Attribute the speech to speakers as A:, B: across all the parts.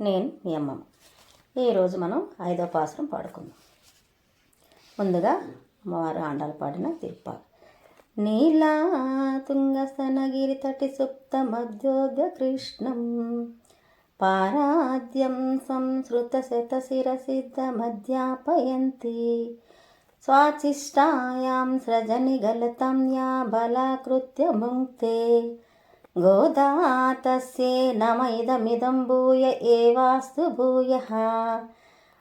A: నేను మీ అమ్మమ్మ. ఈరోజు మనం ఐదో పాసురం పాడుకుందాం. ముందుగా అమ్మవారు ఆండాలు పాడిన తిరుపాలు. నీలా తుంగసనగిరి తటి సుప్త మధ్యోగ కృష్ణం. పారాద్యం సంస్కృత శత శిరసిద్ధ మధ్యాపయంతి. స్వాచిష్టాయాం సృజని గలతం యా బలాకృత్య ముక్తే गोदातस्ये नमैदमिदं भूय एवास्तु भूयः।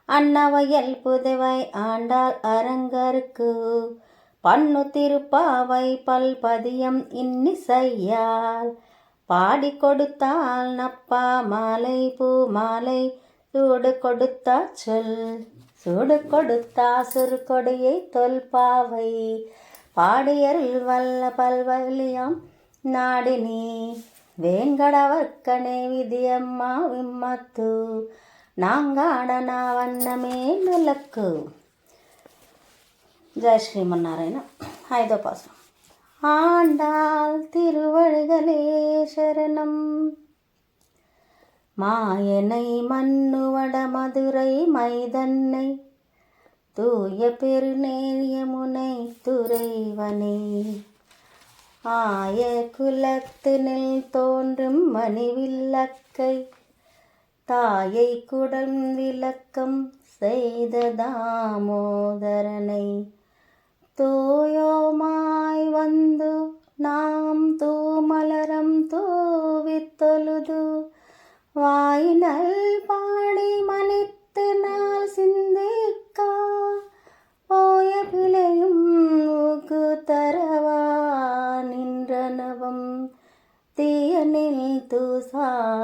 A: அன்னவையல்புதுவை ஆண்டாள் அரங்கருக்கு பண்ணு திருப்பாவை பல்பதியம் இன்னிசையால் பாடி கொடுத்தால் நப்பா மாலை பூ மாலை சூடு கொடுத்தா சொல் சூடு கொடுத்தா சுருக்கொடியை தொல்பாவை பாடியருள் வல்ல பல்வலியம் నాడిని వేంగడవర్కనే విధియమ్మ విమ్మత్తు నాంగాడ నా వన్నమే మెలక్కు జయ శ్రీమన్నారాయణ ఐదో పాసం ఆండాల్ తిరువడుగలే శరణం மாயனை மண்ணுவட மதுரை மைதன்னை தூய பெருநேரியமுனை துறைவனே ஆய குலத்தினில் தோன்றும் மணிவில்லக்கை தாயை குடம் விளக்கம் செய்த தாமோதரனை தூயோமாய் வந்து நாம் தூமலரம் தூவித்தொழுது வாயினல் பாடி மணி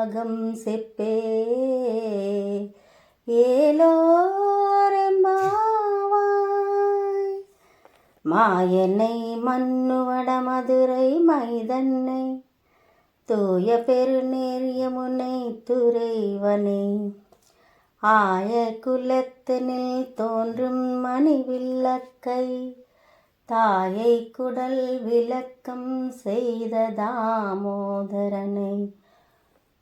A: సాగం సెప్పే ஏலோரெம்பாவாய் மாயனை மண்ணுவட மதுரை மைதன்னை தூய பெருநேரியமுனை துறைவனே ஆய குலத்தினில் தோன்றும் மணிவில்லக்கை தாயை குடல் விளக்கம் செய்த தாமோதரனை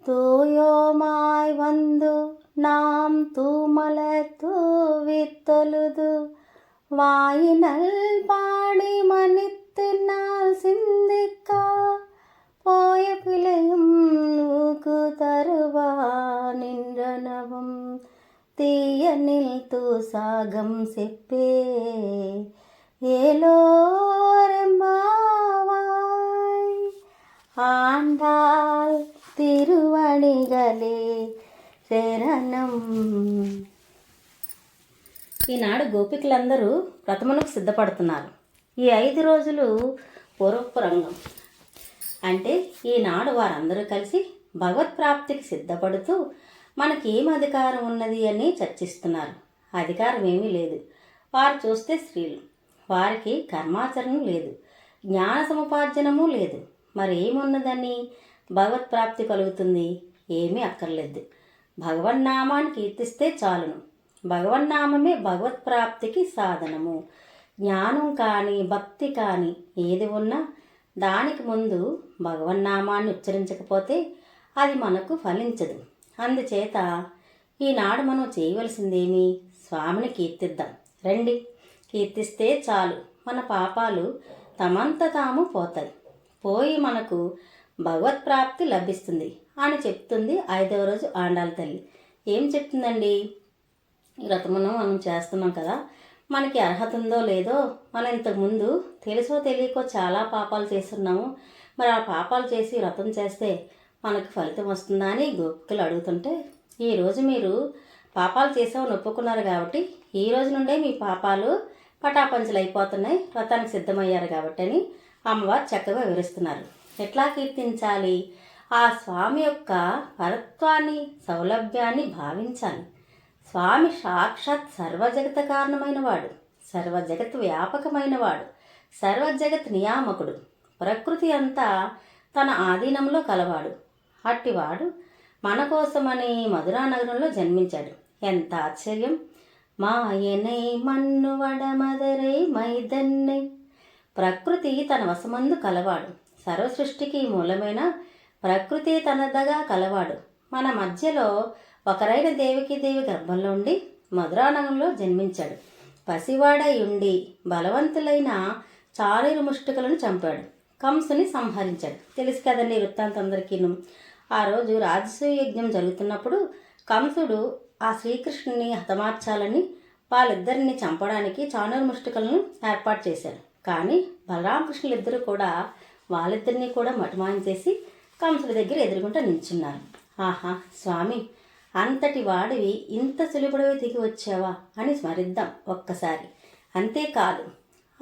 A: ತೂಯೋಮಾಯ್ ಒಂದು நாம் தூமலர் தூவி தொழுது வாயினல் பாடி மன்னித்து நாள் சிந்திக்கா. போய பிழையும் நூக்கு தருவா நின்றனவும். தீயனில் தூசாகம் செப்பே. ஏலோரம்பாவாய் ஆண்டாள் తిరువణిగలే శరణం. ఈనాడు గోపికలందరూ వ్రతమునకు సిద్ధపడుతున్నారు. ఈ ఐదు రోజులు పూర్వపు రంగం. అంటే ఈనాడు వారందరూ కలిసి భగవత్ ప్రాప్తికి సిద్ధపడుతూ మనకి ఏం అధికారం ఉన్నది అని చర్చిస్తున్నారు. అధికారం ఏమీ లేదు. వారు చూస్తే స్త్రీలు. వారికి కర్మాచరణం లేదు. జ్ఞాన సముపార్జనము లేదు. మరి ఏమున్నదని భగవత్ ప్రాప్తి కలుగుతుంది. ఏమీ అక్కర్లేదు. భగవన్నామాన్ని కీర్తిస్తే చాలును. భగవన్నామమే భగవత్ ప్రాప్తికి సాధనము. జ్ఞానం కానీ భక్తి కానీ ఏది ఉన్నా దానికి ముందు భగవన్నామాన్ని ఉచ్చరించకపోతే అది మనకు ఫలించదు. అందుచేత ఈనాడు మనం చేయవలసిందేమి? స్వామిని కీర్తిద్దాం. రండి. కీర్తిస్తే చాలు. మన పాపాలు తమంత తాము పోతాయి. పోయి మనకు భగవత్ ప్రాప్తి లభిస్తుంది అని చెప్తుంది ఐదవ రోజు ఆండాల తల్లి. ఏం చెప్తుందండి? వ్రతమును మనం చేస్తున్నాం కదా మనకి అర్హత ఉందో లేదో మనం ఇంతకుముందు తెలుసో తెలియకో చాలా పాపాలు చేస్తున్నాము. మరి ఆ పాపాలు చేసి వ్రతం చేస్తే మనకు ఫలితం వస్తుందా అని గోపికలు అడుగుతుంటే ఈరోజు మీరు పాపాలు చేసామని ఒప్పుకున్నారు కాబట్టి ఈ రోజు నుండే మీ పాపాలు పటాపంచలు అయిపోతున్నాయి వ్రతానికి సిద్ధమయ్యారు కాబట్టి అని అమ్మవారు చక్కగా వివరిస్తున్నారు. ఎట్లా కీర్తించాలి? ఆ స్వామి యొక్క పరత్వాన్ని సౌలభ్యాన్ని భావించాలి. స్వామి సాక్షాత్ సర్వజగత కారణమైనవాడు సర్వజగత్ వ్యాపకమైనవాడు సర్వజగత్ నియామకుడు. ప్రకృతి అంతా తన ఆధీనంలో కలవాడు. అట్టివాడు మన కోసమని మధురా నగరంలో జన్మించాడు. ఎంత ఆశ్చర్యం! మాయనై మన్ను మదరై మైదన్నై. ప్రకృతి తన వశమందు కలవాడు. సర్వసృష్టికి మూలమైన ప్రకృతి తనదగా కలవాడు. మన మధ్యలో ఒకరైన దేవికి దేవి గర్భంలో ఉండి మధురానగంలో జన్మించాడు. పసివాడై ఉండి బలవంతులైన చారీరు ముష్టికలను చంపాడు. కంసుని సంహరించాడు. తెలుసు కదండి ఈ అందరికీను ఆ రోజు రాజసూయ యజ్ఞం జరుగుతున్నప్పుడు కంసుడు ఆ శ్రీకృష్ణుని హతమార్చాలని వాళ్ళిద్దరిని చంపడానికి చానూరు ముష్టికలను ఏర్పాటు చేశారు కానీ బలరామకృష్ణులిద్దరూ కూడా వాళ్ళిద్దరినీ కూడా మటుమాయించేసి కంసుడి దగ్గర ఎదురుగుంటా నిల్చున్నారు. ఆహా స్వామి అంతటి వాడివి ఇంత సులుపుడవి దిగి వచ్చావా అని స్మరిద్దాం ఒక్కసారి. అంతేకాదు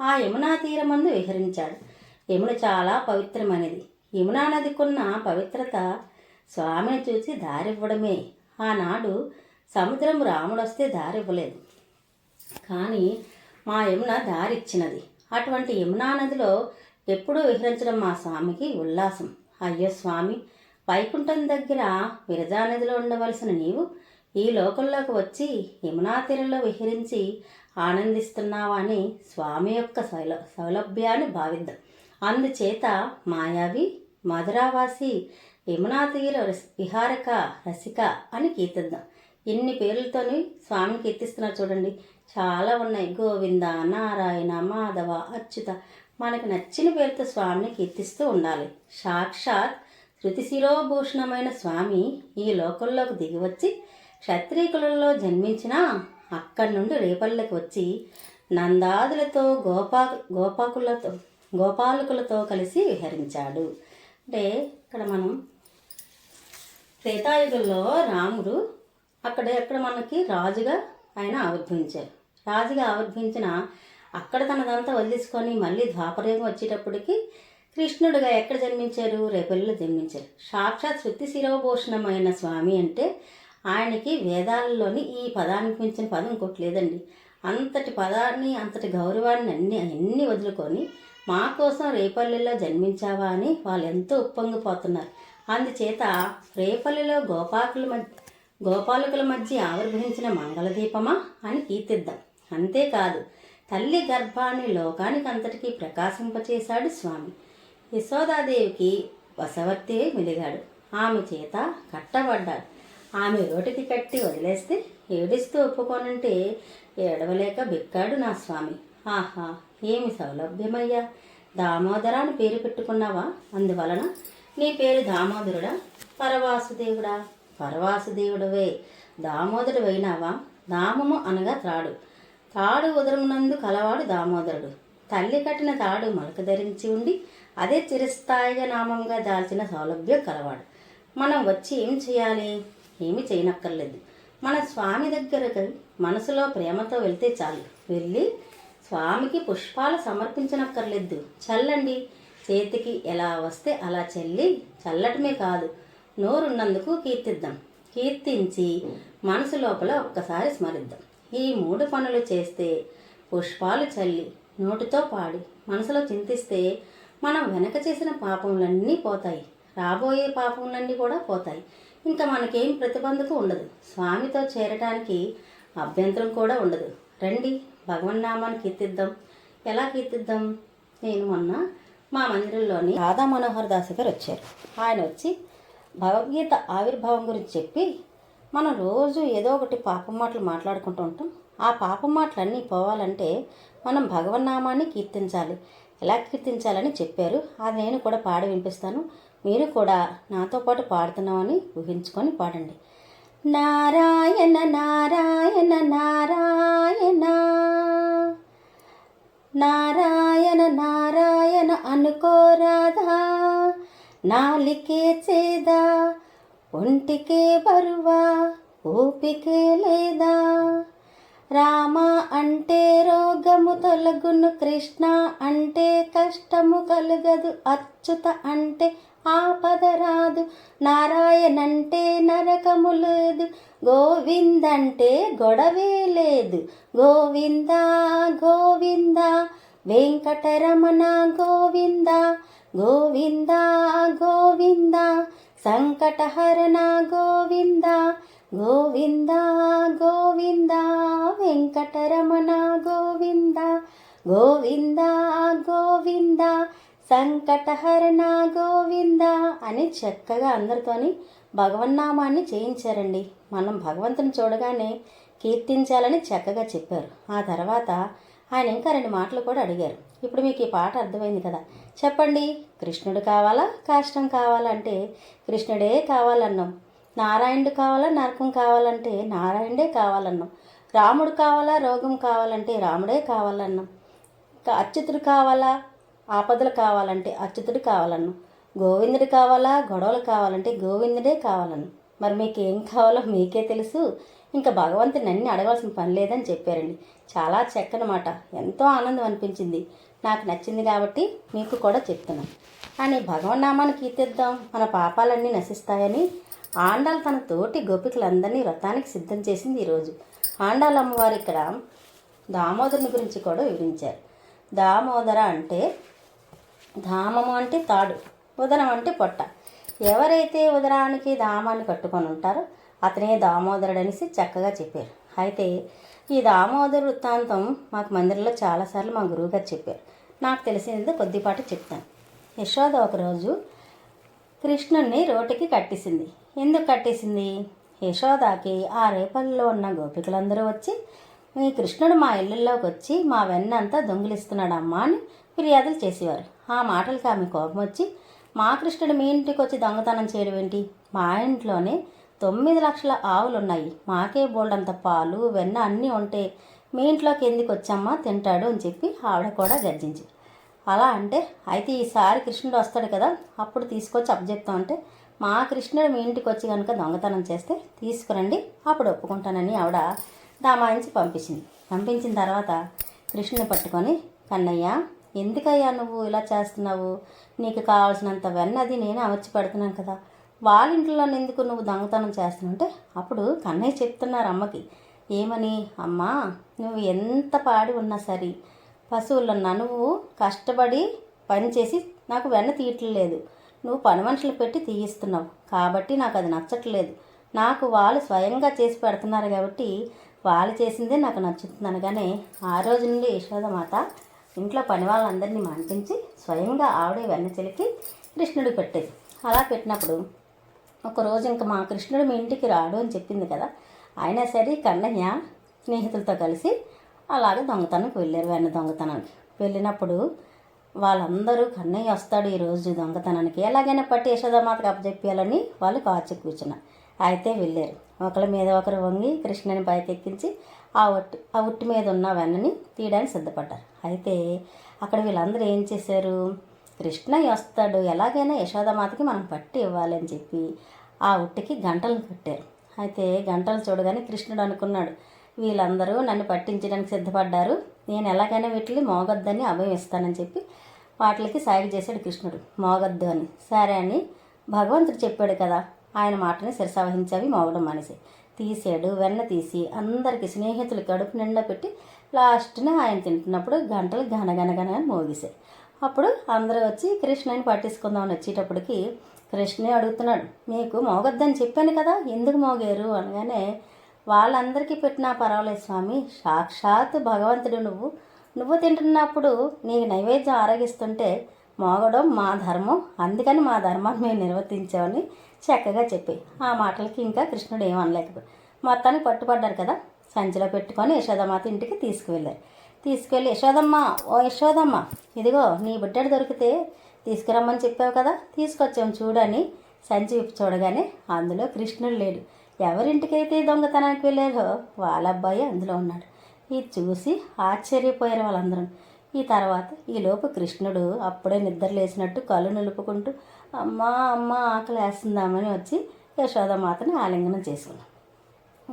A: ఆ యమునా తీరమందు విహరించాడు. యమున చాలా పవిత్రమైనది. యమునా నదికున్న పవిత్రత స్వామిని చూసి దారివ్వడమే. ఆనాడు సముద్రం రాముడొస్తే దారివ్వలేదు. కానీ మా యమున దారిచ్చినది. అటువంటి యమునా నదిలో ఎప్పుడూ విహరించడం మా స్వామికి ఉల్లాసం. అయ్యో స్వామి వైకుంఠం దగ్గర విరజా నదిలో ఉండవలసిన నీవు ఈ లోకంలోకి వచ్చి యమునా తీరంలో విహరించి ఆనందిస్తున్నావా అని స్వామి యొక్క సౌల సౌలభ్యాన్ని భావిద్దాం. అందుచేత మాయావి మధురావాసి యమునా తీర రస్- విహారక రసిక అని కీర్తిద్దాం. ఎన్ని పేర్లతోని స్వామిని కీర్తిస్తున్నారు చూడండి. చాలా ఉన్నాయి. గోవింద నారాయణ మాధవ అచ్యుత మనకు నచ్చిన పేరుతో స్వామిని కీర్తిస్తూ ఉండాలి. సాక్షాత్ శృతిశిరోభూషణమైన స్వామి ఈ లోకంలోకి దిగివచ్చి క్షత్రియ కులంలో జన్మించిన అక్కడి నుండి రేపల్లెకి వచ్చి నందాదులతో గోపా గోపాకులతో గోపాలకులతో కలిసి విహరించాడు. అంటే ఇక్కడ మనం త్రేతాయుగంలో రాముడు అక్కడ ఎక్కడ మనకి రాజుగా ఆయన ఆవిర్భవించారు. రాజుగా ఆవిర్భవించిన అక్కడ తనదంతా వదిలేసుకొని మళ్ళీ ద్వాపరయుగం వచ్చేటప్పటికి కృష్ణుడుగా ఎక్కడ జన్మించారు? రేపల్లిలో జన్మించారు. సాక్షాత్ శృతి శిరోభూషణమైన స్వామి అంటే ఆయనకి వేదాలలోని ఈ పదానికి మించిన పదం ఇంకోటి లేదండి. అంతటి పదాన్ని అంతటి గౌరవాన్ని అన్ని అన్ని వదులుకొని మా కోసం రేపల్లిలో జన్మించావా అని వాళ్ళు ఎంతో ఉప్పొంగిపోతున్నారు. అందుచేత రేపల్లిలో గోపాకుల మధ్య గోపాలకుల మధ్య ఆవిర్భవించిన మంగళదీపమా అని కీర్తిద్దాం. అంతేకాదు తల్లి గర్భాన్ని లోకానికి అంతటికీ ప్రకాశింపచేశాడు స్వామి. యశోదాదేవికి వశవర్తి మెలిగాడు. ఆమె చేత కట్టబడ్డాడు. ఆమె రోటికి కట్టి వదిలేస్తే ఏడుస్తూ ఒప్పుకోనంటే ఏడవలేక బిక్కాడు నా స్వామి. ఆహా ఏమి సౌలభ్యమయ్యా? దామోదరాన్ని పేరు పెట్టుకున్నావా? అందువలన నీ పేరు దామోదరుడా? పరవాసుదేవుడా? పరవాసుదేవుడవే. దామోదరుడు అయినావా దామము అనగా త్రాడు. తాడు ఉదరమునందు కలవాడు దామోదరుడు. తల్లి కట్టిన తాడు మలక ధరించి ఉండి అదే చిరస్థాయిగా నామంగా దాల్చిన సౌలభ్యం కలవాడు. మనం వచ్చి ఏం చేయాలి? ఏమి చేయనక్కర్లేదు. మన స్వామి దగ్గరకు మనసులో ప్రేమతో వెళ్తే చాలు. వెళ్ళి స్వామికి పుష్పాలు సమర్పించనక్కర్లేదు. చల్లండి. చేతికి ఎలా వస్తే అలా చల్లి చల్లటమే కాదు. నోరున్నందుకు కీర్తిద్దాం. కీర్తించి మనసు లోపల ఒక్కసారి స్మరిద్దాం. ఈ మూడు పనులు చేస్తే పుష్పాలు చల్లి నోటితో పాడి మనసులో చింతిస్తే మనం వెనక చేసిన పాపములన్నీ పోతాయి. రాబోయే పాపములన్నీ కూడా పోతాయి. ఇంకా మనకేం ప్రతిబంధకు ఉండదు. స్వామితో చేరటానికి అభ్యంతరం కూడా ఉండదు. రండి భగవన్నామాన్ని కీర్తిద్దాం. ఎలా కీర్తిద్దాం? నేను మొన్న మా మందిరంలోని రాధా మనోహర్ దాస్ గారు వచ్చారు. ఆయన వచ్చి భగవద్గీత ఆవిర్భావం గురించి చెప్పి మనం రోజు ఏదో ఒకటి పాపం మాటలు మాట్లాడుకుంటూ ఉంటాం. ఆ పాప మాటలన్నీ పోవాలంటే మనం భగవన్నామాన్ని కీర్తించాలి. ఎలా కీర్తించాలని చెప్పారు? అది నేను కూడా పాడి వినిపిస్తాను. మీరు కూడా నాతో పాటు పాడుతున్నామని ఊహించుకొని పాడండి. నారాయణ నారాయణ నారాయణ. నారాయణ నారాయణ అనుకోరాధా నాలికే చేదా. ఒంటికే బరువా ఓపికే లేదా? రామ అంటే రోగము తొలగును కృష్ణ అంటే కష్టము కలగదు అచ్యుత అంటే ఆపద రాదు. నారాయణంటే నరకము లేదు గోవిందంటే గొడవే లేదు. గోవింద గోవింద వెంకటరమణ గోవింద గోవింద గోవింద సంకటహరణ గోవింద గోవింద గోవింద వెంకటరమణ గోవింద గోవింద గోవింద సంకటహరణ గోవింద అని చక్కగా అందరితోని భగవన్నామాన్ని చేయించారండి. మనం భగవంతుని చూడగానే కీర్తించాలని చక్కగా చెప్పారు. ఆ తర్వాత ఆయన ఇంకా రెండు మాటలు కూడా అడిగారు. ఇప్పుడు మీకు ఈ పాట అర్థమైంది కదా. చెప్పండి కృష్ణుడు కావాలా కాష్టం కావాలంటే కృష్ణుడే కావాలన్నాం. నారాయణుడు కావాలా నరకం కావాలంటే నారాయణుడే కావాలన్నాం. రాముడు కావాలా రోగం కావాలంటే రాముడే కావాలన్నాం. అచ్యుతుడు కావాలా ఆపదలు కావాలంటే అచ్యుతుడు కావాలన్నాం. గోవిందుడు కావాలా గొడవలు కావాలంటే గోవిందుడే కావాలను మరి మీకు ఏం కావాలో మీకే తెలుసు. ఇంకా భగవంతుని అన్ని అడగాల్సిన పని లేదని చెప్పారండి. చాలా చక్కని ఎంతో ఆనందం అనిపించింది. నాకు నచ్చింది కాబట్టి మీకు కూడా చెప్తున్నాను కానీ భగవన్నామాన్ని కీర్తిద్దాం. మన పాపాలన్నీ నశిస్తాయని ఆండాల్ తన తోటి గోపికలందరినీ వ్రతానికి సిద్ధం చేసింది ఈరోజు ఆండాల్ అమ్మవారు ఇక్కడ దామోదరుని గురించి కూడా వివరించారు. దామోదర అంటే ధామము అంటే తాడు ఉదరం అంటే పొట్ట. ఎవరైతే ఉదరానికి దామాన్ని కట్టుకొని ఉంటారో అతనే దామోదరుడు అనేసి చక్కగా చెప్పారు. అయితే ఈ దామోదర వృత్తాంతం మాకు మందిరంలో చాలాసార్లు మా గురువుగారు చెప్పారు. నాకు తెలిసింది కొద్దిపాటు చెప్తాను. యశోద ఒకరోజు కృష్ణుణ్ణి రోటికి కట్టేసింది. ఎందుకు కట్టేసింది? యశోదాకి ఆ రేపల్లో ఉన్న గోపికలందరూ వచ్చి మీ కృష్ణుడు మా ఇళ్ళల్లోకి వచ్చి మా వెన్నంతా దొంగిలిస్తున్నాడమ్మా అని ఫిర్యాదులు చేసేవారు. ఆ మాటలకి ఆమె కోపం వచ్చి మా కృష్ణుడు మీ ఇంటికి వచ్చి దొంగతనం చేయడం ఏంటి? మా ఇంట్లోనే తొమ్మిది లక్షల ఆవులున్నాయి. మాకే బోల్డంత పాలు వెన్న అన్నీ ఉంటే మీ ఇంట్లోకి ఎందుకు వచ్చామ్మా? తింటాడు అని చెప్పి ఆవిడ కూడా గర్జించి అలా అంటే అయితే ఈసారి కృష్ణుడు వస్తాడు కదా అప్పుడు తీసుకొచ్చి అప్పచెప్తాం అంటే మా కృష్ణుడు మీ ఇంటికి వచ్చి కనుక దొంగతనం చేస్తే తీసుకురండి అప్పుడు ఒప్పుకుంటానని ఆవిడ దామాయించి పంపించింది. పంపించిన తర్వాత కృష్ణుని పట్టుకొని కన్నయ్య ఎందుకయ్యా నువ్వు ఇలా చేస్తున్నావు? నీకు కావాల్సినంత వెన్నది నేను అమర్చి పెడుతున్నాను కదా. వాళ్ళ ఇంట్లో ఎందుకు నువ్వు దొంగతనం చేస్తున్నావు? అప్పుడు కన్నయ్య చెప్తున్నారు అమ్మకి ఏమని? అమ్మా నువ్వు ఎంత పాడి ఉన్నా సరే పశువులున్నా నువ్వు కష్టపడి పని చేసి నాకు వెన్న తీయట్లేదు. నువ్వు పని మనుషులు పెట్టి తీయిస్తున్నావు. కాబట్టి నాకు అది నచ్చట్లేదు. నాకు వాళ్ళు స్వయంగా చేసి పెడుతున్నారు కాబట్టి వాళ్ళు చేసిందే నాకు నచ్చుతుంది అనగానే ఆ రోజు నుండి యశోదమాత ఇంట్లో పని వాళ్ళందరినీ మంటించి స్వయంగా ఆవిడే వెన్న చిలికి కృష్ణుడికి పెట్టేది. అలా పెట్టినప్పుడు ఒకరోజు ఇంకా మా కృష్ణుడు మీ ఇంటికి రాడు అని చెప్పింది కదా. అయినా సరే కన్నయ్య స్నేహితులతో కలిసి అలాగే దొంగతనంకి వెళ్ళారు వెన్న దొంగతనానికి. వెళ్ళినప్పుడు వాళ్ళందరూ కన్నయ్య వస్తాడు ఈరోజు దొంగతనానికి. ఎలాగైనా పట్టి యశోదామాతకు అప్పచెప్పాలని వాళ్ళు కాచి కూర్చున్నారు. అయితే వెళ్ళారు. ఒకరి మీద ఒకరు వంగి కృష్ణుని పైకెక్కించి ఆ ఒట్టి ఆ ఉట్టి మీద ఉన్న వెన్నని తీయడానికి సిద్ధపడ్డారు. అయితే అక్కడ వీళ్ళందరూ ఏం చేశారు? కృష్ణయ్య వస్తాడు. ఎలాగైనా యశోదమాతకి మనం పట్టి ఇవ్వాలి అని చెప్పి ఆ ఉట్టికి గంటలు కట్టారు. అయితే గంటలు చూడగానే కృష్ణుడు అనుకున్నాడు వీళ్ళందరూ నన్ను పట్టించడానికి సిద్ధపడ్డారు. నేను ఎలాగైనా వీటిని మోగొద్దని అభయం ఇస్తానని చెప్పి వాటికి సాగి చేశాడు కృష్ణుడు. మోగొద్దు అని. సరే అని. భగవంతుడు చెప్పాడు కదా ఆయన మాటని శిరసావహించవి మోగడం మనిషి తీసాడు వెన్న తీసి అందరికి స్నేహితులు కడుపు నిండా పెట్టి లాస్ట్ని ఆయన తింటున్నప్పుడు గంటలు గనగనగనగా మోగిసాయి అప్పుడు అందరూ వచ్చి కృష్ణని పట్టించుకుందామని వచ్చేటప్పటికి కృష్ణే అడుగుతున్నాడు మీకు మోగొద్దని చెప్పాను కదా ఎందుకు మోగారు? అనగానే వాళ్ళందరికీ పెట్టినా పర్వాలేదు స్వామి సాక్షాత్ భగవంతుడు నువ్వు. నువ్వు తింటున్నప్పుడు నీకు నైవేద్యం ఆరగిస్తుంటే మోగడం మా ధర్మం అందుకని మా ధర్మాన్ని మేము నిర్వర్తించామని చక్కగా చెప్పి ఆ మాటలకి ఇంకా కృష్ణుడు ఏమనలేకపోయి మొత్తానికి పట్టుపడ్డారు కదా సంచిలో పెట్టుకొని యశోదమాత ఇంటికి తీసుకువెళ్ళారు. తీసుకెళ్ళి యశోదమ్మ ఓ యశోదమ్మ ఇదిగో నీ బిడ్డడు దొరికితే తీసుకురమ్మని చెప్పావు కదా తీసుకొచ్చాం చూడని సంచి చూడగానే అందులో కృష్ణుడు లేడు. ఎవరింటికైతే దొంగతనానికి వెళ్ళారో వాళ్ళ అబ్బాయి అందులో ఉన్నాడు. ఇది చూసి ఆశ్చర్యపోయారు వాళ్ళందరూ. ఈ తర్వాత ఈలోపు కృష్ణుడు అప్పుడే నిద్ర లేచినట్టు కళ్ళు నిలుపుకుంటూ అమ్మా అమ్మ ఆకలి వేస్తుందామని వచ్చి యశోదమాతని ఆలింగనం చేసుకున్నాం.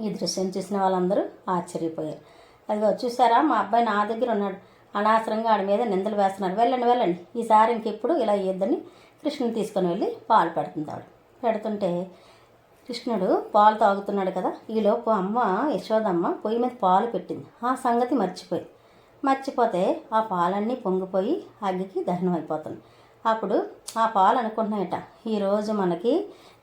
A: ఈ దృశ్యం చూసిన వాళ్ళందరూ ఆశ్చర్యపోయారు. అదిగో చూసారా? మా అబ్బాయి నా దగ్గర ఉన్నాడు. అనవసరంగా ఆడి మీద నిందలు వేస్తున్నారు. వెళ్ళండి వెళ్ళండి. ఈసారి ఇంకెప్పుడు ఇలా ఇద్దని కృష్ణుని తీసుకొని వెళ్ళి పాలు పెడుతుంటాడు పెడుతుంటే కృష్ణుడు పాలు తాగుతున్నాడు కదా. ఈలోపు అమ్మ యశోదమ్మ పొయ్యి మీద పాలు పెట్టింది. ఆ సంగతి మర్చిపోయి. మర్చిపోతే ఆ పాలన్నీ పొంగిపోయి అగ్గికి దహనం అయిపోతుంది. అప్పుడు ఆ పాలు అనుకుంటున్నాయట ఈరోజు మనకి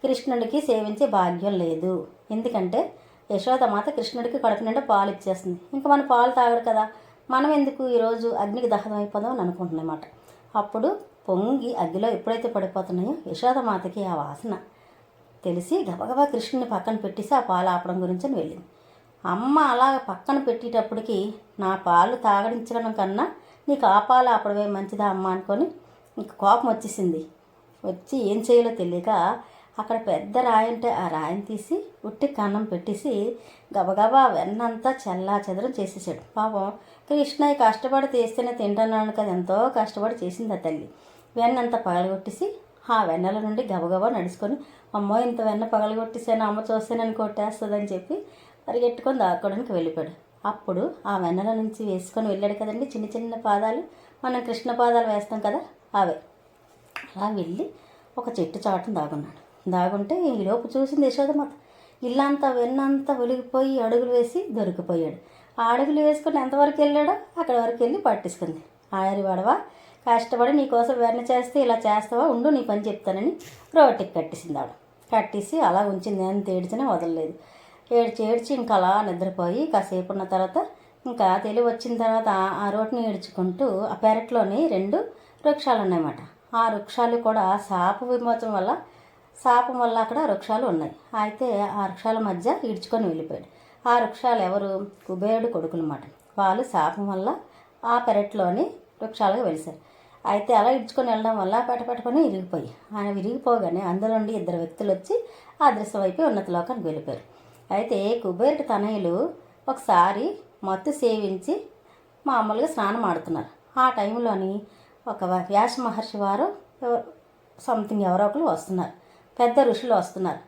A: కృష్ణుడికి సేవించే భాగ్యం లేదు. ఎందుకంటే యశోదమాత కృష్ణుడికి కడుపు నిండా పాలు ఇచ్చేస్తుంది. ఇంకా మన పాలు తాగడు కదా. మనం ఎందుకు ఈరోజు అగ్నికి దహనం అయిపోదాం అని అనుకుంటున్నమాట. అప్పుడు పొంగి అగ్గిలో ఎప్పుడైతే పడిపోతున్నాయో యశోదమాతకి ఆ వాసన తెలిసి గబగబా కృష్ణుని పక్కన పెట్టేసి ఆ పాలు ఆపడం గురించి అని వెళ్ళింది. అమ్మ అలా పక్కన పెట్టేటప్పటికి నా పాలు తాగడించడం కన్నా నీకు ఆ పాలు ఆపడమే మంచిదా అమ్మ అనుకొని ఇంక కోపం వచ్చేసింది. వచ్చి ఏం చేయాలో తెలియక అక్కడ పెద్ద రాయి ఉంటే ఆ రాయిని తీసి ఉట్టి కన్నం పెట్టేసి గబగబా వెన్నంతా చల్లా చెదరం చేసేసాడు. పాపం కృష్ణయ్య కష్టపడి తీస్తేనే తింటున్నాను కదా ఎంతో కష్టపడి చేసింది ఆ తల్లి. వెన్నంతా పగలగొట్టేసి ఆ వెన్నెల నుండి గబగబా నడుచుకొని అమ్మో ఇంత వెన్న పగలగొట్టేసాను అమ్మ చూస్తేనని కొట్టేస్తుందని చెప్పి పరిగెట్టుకొని దాక్కోవడానికి వెళ్ళిపోయాడు. అప్పుడు ఆ వెన్నెల నుంచి వేసుకొని వెళ్ళాడు కదండి చిన్న చిన్న పాదాలు. మనం కృష్ణ పాదాలు వేస్తాం కదా అవే. అలా వెళ్ళి ఒక చెట్టు చాటును దాగున్నాడు. దాగుంటే ఈలోపు చూసింది యశోదమాత ఇల్లంతా వెన్నంతా వెలిగిపోయి అడుగులు వేసి దొరికిపోయాడు. ఆ అడుగులు వేసుకుని ఎంతవరకు వెళ్ళాడో అక్కడ వరకు వెళ్ళి పట్టించుకుంది. ఆరి వాడవా కష్టపడి నీకోసం వెన్న చేస్తే ఇలా చేస్తావా? ఉండు నీ పని చెప్తానని రోటికి కట్టేసింది ఆవిడ. కట్టేసి అలా ఉంచింది. ఎంత ఏడ్చినా వదలలేదు. ఏడ్చి ఏడ్చి ఇంకా అలా నిద్రపోయి కాసేపు ఉన్న తర్వాత ఇంకా తెలివి వచ్చిన తర్వాత ఆ రోటిని ఏడ్చుకుంటూ ఆ పెరట్లోని రెండు వృక్షాలు ఉన్నాయన్నమాట ఆ వృక్షాలు కూడా శాప విమోచన వల్ల శాపం వల్ల అక్కడ వృక్షాలు ఉన్నాయి. అయితే ఆ వృక్షాల మధ్య ఈడ్చుకొని వెళ్ళిపోయాడు. ఆ వృక్షాలు ఎవరు? కుబేరుడు కొడుకునమాట వాళ్ళు శాపం వల్ల ఆ పెరట్లోని వృక్షాలుగా వెలిశారు. అయితే అలా ఇడ్చుకొని వెళ్ళడం వల్ల పెటపెట్టుకొని విరిగిపోయి ఆయన విరిగిపోగానే అందులో నుండి ఇద్దరు వ్యక్తులు వచ్చి ఆ అయిపోయి ఉన్నత లోకానికి వెళ్ళిపోయారు. అయితే కుబేరుడి తనయులు ఒకసారి మత్తు సేవించి మామూలుగా స్నానం ఆడుతున్నారు. ఆ టైంలోని ఒక వ్యాస మహర్షి వారు సంథింగ్ ఎవరో ఒకరు వస్తున్నారు. పెద్ద ఋషులు వస్తున్నారు.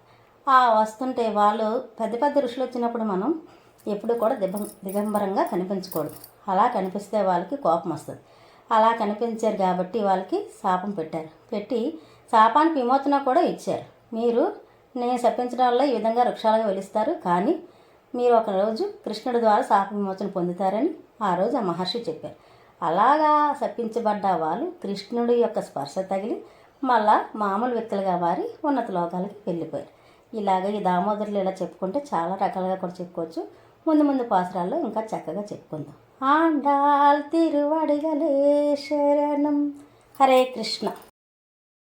A: ఆ వస్తుంటే వాళ్ళు పెద్ద పెద్ద ఋషులు వచ్చినప్పుడు మనం ఎప్పుడు కూడా దిగ దిగంబరంగా కనిపించకూడదు. అలా కనిపిస్తే వాళ్ళకి కోపం వస్తుంది. అలా కనిపించారు కాబట్టి వాళ్ళకి శాపం పెట్టారు. పెట్టి శాపానికి విమోచన కూడా ఇచ్చారు. మీరు నేను శపించడం వల్ల ఈ విధంగా వృక్షాలుగా వెలుస్తారు కానీ మీరు ఒక రోజు కృష్ణుడి ద్వారా శాప విమోచన పొందుతారని ఆ రోజు ఆ మహర్షి చెప్పారు. అలాగా శపించబడ్డ వాళ్ళు కృష్ణుడి యొక్క స్పర్శ తగిలి మళ్ళా మామూలు వ్యక్తులుగా మారి ఉన్నత లోకాలకి వెళ్ళిపోయారు. ఇలాగ ఈ దామోదరులు ఇలా చెప్పుకుంటే చాలా రకాలుగా కూడా చెప్పుకోవచ్చు. ముందు ముందు పాసరాల్లో ఇంకా చక్కగా చెప్పుకుందాం. ఆండాల్ తిరువడిగలే శరణం. హరే కృష్ణ.